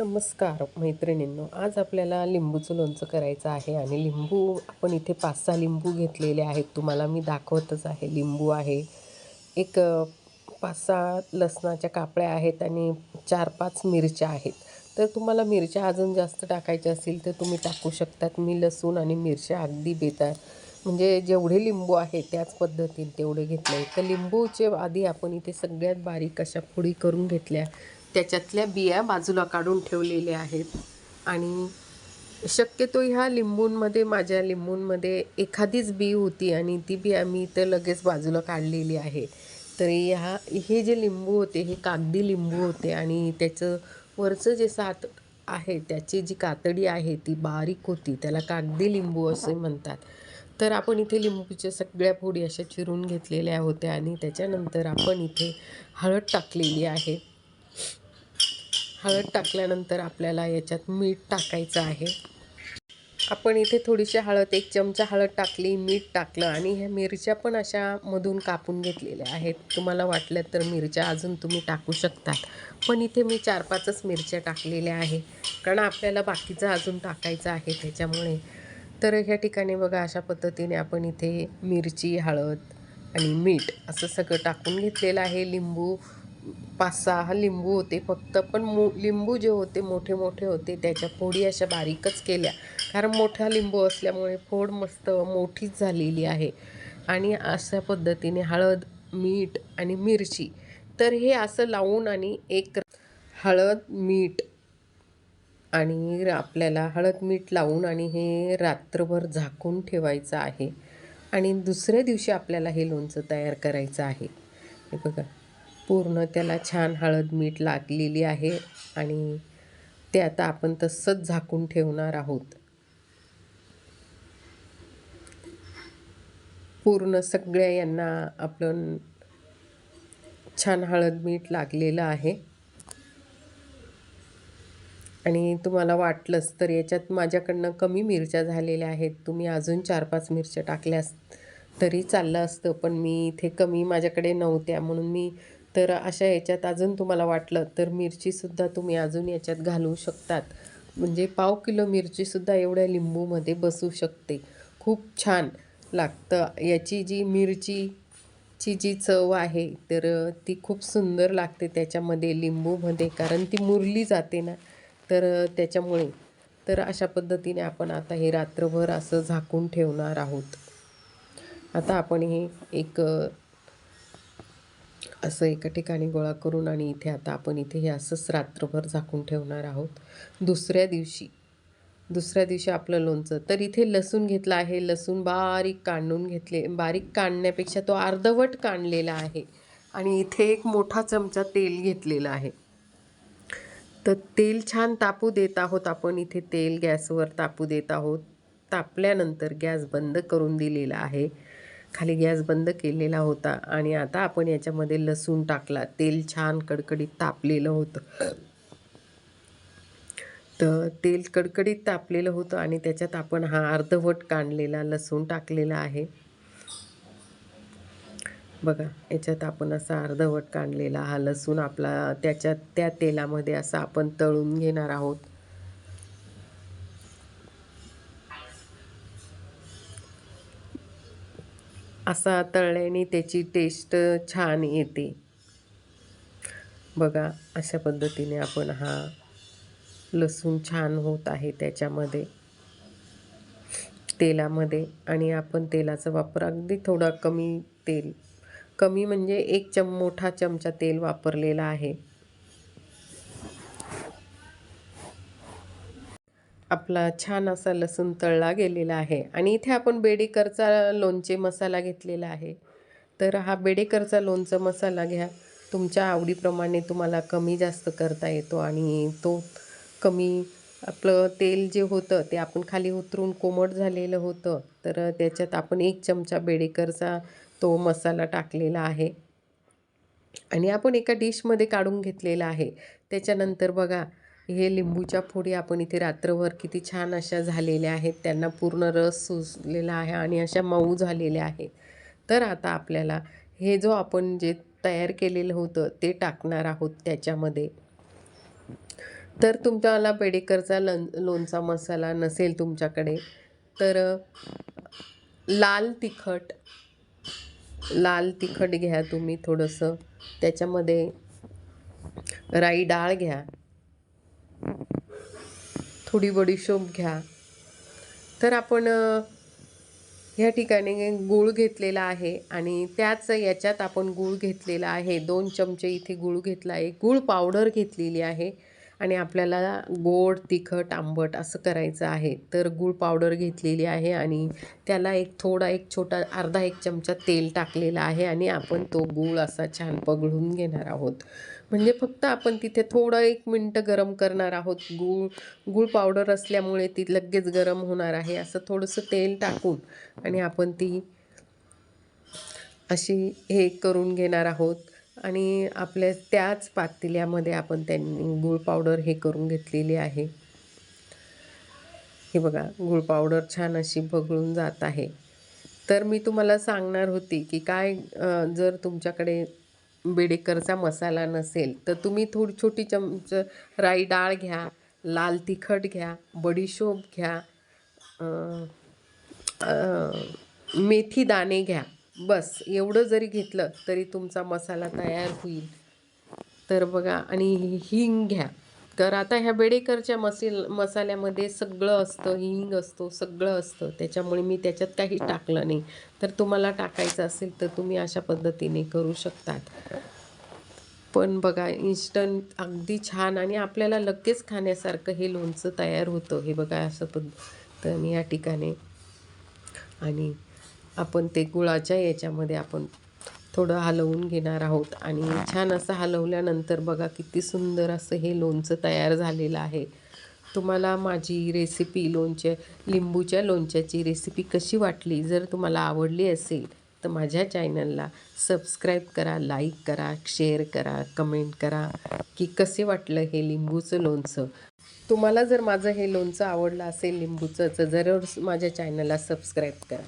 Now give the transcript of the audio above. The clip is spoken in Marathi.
नमस्कार मैत्रिणींनो आज आपल्याला लिंबूचं लोणचं करायचं आहे आणि लिंबू आपण इथे पाच सहा लिंबू घेतलेले आहेत. तुम्हाला मी दाखवतच आहे लिंबू आहे. एक पाच सहा लसणाच्या कापड्या आहेत आणि चार पाच मिरच्या आहेत. तर तुम्हाला मिरच्या अजून जास्त टाकायच्या असतील तर तुम्ही टाकू शकतात. मी लसूण आणि मिरच्या अगदी बेतात म्हणजे जेवढे लिंबू आहे त्याच पद्धतीने तेवढे घेतले. तर लिंबूचे आधी आपण इथे सगळ्यात बारीक अशा फोडी करून घेतल्या. त्याच्यातल्या बिया बाजूला काढून ठेवलेल्या आहेत. आणि शक्यतो ह्या लिंबूंमध्ये माझ्या लिंबूंमध्ये एखादीच बी होती आणि ती बी आम्ही इथं लगेच बाजूला काढलेली आहे. तर ह्या हे जे लिंबू होते हे कागदी लिंबू होते आणि त्याचं वरचं जे सात आहे त्याची जी कातडी आहे ती बारीक होती. त्याला कागदी लिंबू असे म्हणतात. तर आपण इथे लिंबूच्या सगळ्या फोडी अशा चिरून घेतलेल्या होत्या आणि त्याच्यानंतर आपण इथे हळद टाकलेली आहे. हळद टाकल्यानंतर आपल्याला याच्यात मीठ टाकायचं आहे. आपण इथे थोडीशी हळद एक चमचा हळद टाकली मीठ टाकलं आणि ह्या मिरच्या पण अशा मधून कापून घेतलेल्या आहेत. तुम्हाला वाटलं तर मिरच्या अजून तुम्ही टाकू शकतात. पण इथे मी चार पाचच मिरच्या टाकलेल्या आहे कारण आपल्याला बाकीचं अजून टाकायचं आहे त्याच्यामुळे. तर ह्या ठिकाणी बघा अशा पद्धतीने आपण इथे मिरची हळद आणि मीठ असं सगळं टाकून घेतलेलं आहे. लिंबू पाच सहा लिंबू होते फक्त. पण मो लिंबू जे होते मोठे मोठे होते त्याच्या फोडी अशा बारीकच केल्या. कारण मोठा लिंबू असल्यामुळे फोड मस्त मोठीच झालेली आहे. आणि अशा पद्धतीने हळद मीठ आणि मिरची. तर हे असं लावून आणि एक हळद मीठ आणि आपल्याला हळद मीठ लावून आणि हे रात्रभर झाकून ठेवायचं आहे. आणि दुसऱ्या दिवशी आपल्याला हे लोणचं तयार करायचं आहे. हे बघा. पूर्ण त्याला छान हळद मीठ लागलेली आहे आणि ते आता आपण तसंच झाकून ठेवणार आहोत. पूर्ण सगळ्या यांना आपण छान हळद मीठ लागलेलं आहे. आणि तुम्हाला वाटलंच तर याच्यात माझ्याकडनं कमी मिरच्या झालेल्या आहेत. तुम्ही अजून चार पाच मिरच्या टाकल्यास तरी चाललं असतं पण मी इथे कमी माझ्याकडे नव्हत्या. म्हणून मी तर अशा याच्यात अजून तुम्हाला वाटलं तर मिरचीसुद्धा तुम्ही अजून याच्यात घालू शकतात. म्हणजे पाव किलो मिरचीसुद्धा एवढ्या लिंबूमध्ये बसू शकते. खूप छान लागतं. याची जी मिरचीची जी चव आहे तर ती खूप सुंदर लागते त्याच्यामध्ये लिंबूमध्ये. कारण ती मुरली जाते ना तर त्याच्यामुळे. तर अशा पद्धतीने आपण आता हे रात्रभर असं झाकून ठेवणार आहोत. आता आपण हे एक असं एका ठिकाणी गोळा करून आणि इथे आता आपण इथे हे असंच रात्रभर झाकून ठेवणार आहोत. दुसऱ्या दिवशी दुसऱ्या दिवशी आपलं लोणचं. तर इथे लसूण घेतलं आहे. लसूण बारीक काढून घेतले. बारीक काढण्यापेक्षा तो अर्धवट काढलेला आहे. आणि इथे एक मोठा चमचा तेल घेतलेला आहे. तर तेल छान तापू देत आहोत आपण. इथे तेल गॅसवर तापू देत आहोत. तापल्यानंतर गॅस बंद करून दिलेला आहे. खाली गॅस बंद केलेला होता आणि आता आपण याच्यामध्ये लसूण टाकला. तेल छान कडकडीत तापलेलं होतं. तर तेल कडकडीत तापलेलं होतं आणि त्याच्यात आपण हा अर्धवट काढलेला लसूण टाकलेला आहे. बघा याच्यात आपण असा अर्धवट काढलेला हा लसूण आपला त्याच्यात त्या तेलामध्ये असा आपण तळून घेणार आहोत. असा तळल्याने त्याची टेस्ट छान येते. बघा अशा पद्धतीने आपण हा लसूण छान होत आहे त्याच्यामध्ये तेलामध्ये. आणि आपण तेलाचा वापर अगदी थोडा कमी तेल कमी म्हणजे एक चम मोठा चमचा तेल वापरलेला आहे. आपला छान असा लसूण तळला गेलेला आहे. आणि इथे आपण बेडेकरचा लोणचे मसाला घेतलेला आहे. तर हा बेडेकरचा लोणचा मसाला घ्या. तुमच्या आवडीप्रमाणे तुम्हाला कमी जास्त करता येतो आणि तो कमी आपलं तेल जे होतं ते आपण खाली उतरून कोमट झालेलं होतं. तर त्याच्यात आपण एक चमचा बेडेकरचा तो मसाला टाकलेला आहे. आणि आपण एका डिशमध्ये काढून घेतलेला आहे. त्याच्यानंतर बघा हे लिंबूच्या फोडी आपण इथे रात्रभर किती छान अशा झालेल्या आहेत. त्यांना पूर्ण रस सुचलेला आहे आणि अशा मऊ झालेल्या आहेत. तर आता आपल्याला हे जो आपण जे तयार केलेलं होतं ते टाकणार आहोत त्याच्यामध्ये. तर तुमच्याला पेडेकरचा लं लोणचा मसाला नसेल तुमच्याकडे तर लाल तिखट लाल तिखट घ्या तुम्ही थोडंसं. त्याच्यामध्ये राई डाळ घ्या. थोडी बडीशोप घ्या. तर आपण ह्या ठिकाणी गूळ घेतलेला आहे आणि त्याच याच्यात आपण गूळ घेतलेला आहे. दोन चमचे इथे गूळ घेतला आहे. गूळ पावडर घेतलेली आहे. आणि आपल्याला गोड तिखट आंबट असं करायचं आहे. तर गूळ पावडर घेतलेली आहे आणि त्याला एक थोडा एक छोटा अर्धा एक चमचा तेल टाकलेला आहे आणि आपण तो गूळ असा छान पगळून घेणार आहोत. म्हणजे फक्त आपण तिथे थोडं एक मिनटं गरम करणार आहोत. गूळ गूळ पावडर असल्यामुळे ती लगेच गरम होणार आहे. असं थोडंसं तेल टाकून आणि आपण ती अशी हे करून घेणार आहोत. आणि आपल्या त्याच पातेल्यामध्ये आपण त्यांनी गूळ पावडर हे करून घेतलेली आहे. हे बघा गूळ पावडर छान अशी भगळून जात आहे. तर मी तुम्हाला सांगणार होती की काय जर तुमच्याकडे बेडेकरचा मसाला नसेल तर तुम्ही थोडी छोटी चमच राई डाळ घ्या लाल तिखट घ्या बडीशोप घ्या मेथी दाणे घ्या. बस एवढं जरी घेतलं तरी तुमचा मसाला तयार होईल. तर बघा आणि हिंग घ्या. तर आता ह्या बेडेकरच्या मसील मसाल्यामध्ये सगळं असतं हिंग असतो सगळं असतं. त्याच्यामुळे मी त्याच्यात काही टाकलं नाही. तर तुम्हाला टाकायचं असेल तर तुम्ही अशा पद्धतीने करू शकतात. पण बघा इन्स्टंट अगदी छान आणि आपल्याला लगेच खाण्यासारखं हे लोणचं तयार होतं. हे बघा असं पद्धतीने या ठिकाणी आणि आपण ते गुळाच्या याच्यामध्ये आपण थोडं हलवून घेणार आहोत. आणि छान असं हलवल्यानंतर बघा किती सुंदर असं हे लोणचं तयार झालेलं आहे. तुम्हाला माझी रेसिपी लोणच्या लिंबूच्या लोणच्याची रेसिपी कशी वाटली? जर तुम्हाला आवडली असेल तर माझ्या चॅनलला सबस्क्राईब करा लाईक करा शेअर करा कमेंट करा की कसे वाटलं हे लिंबूचं लोणचं. तुम्हाला जर माझं हे लोणचं आवडलं असेल लिंबूचं तर जरूर माझ्या चॅनलला सबस्क्राईब करा.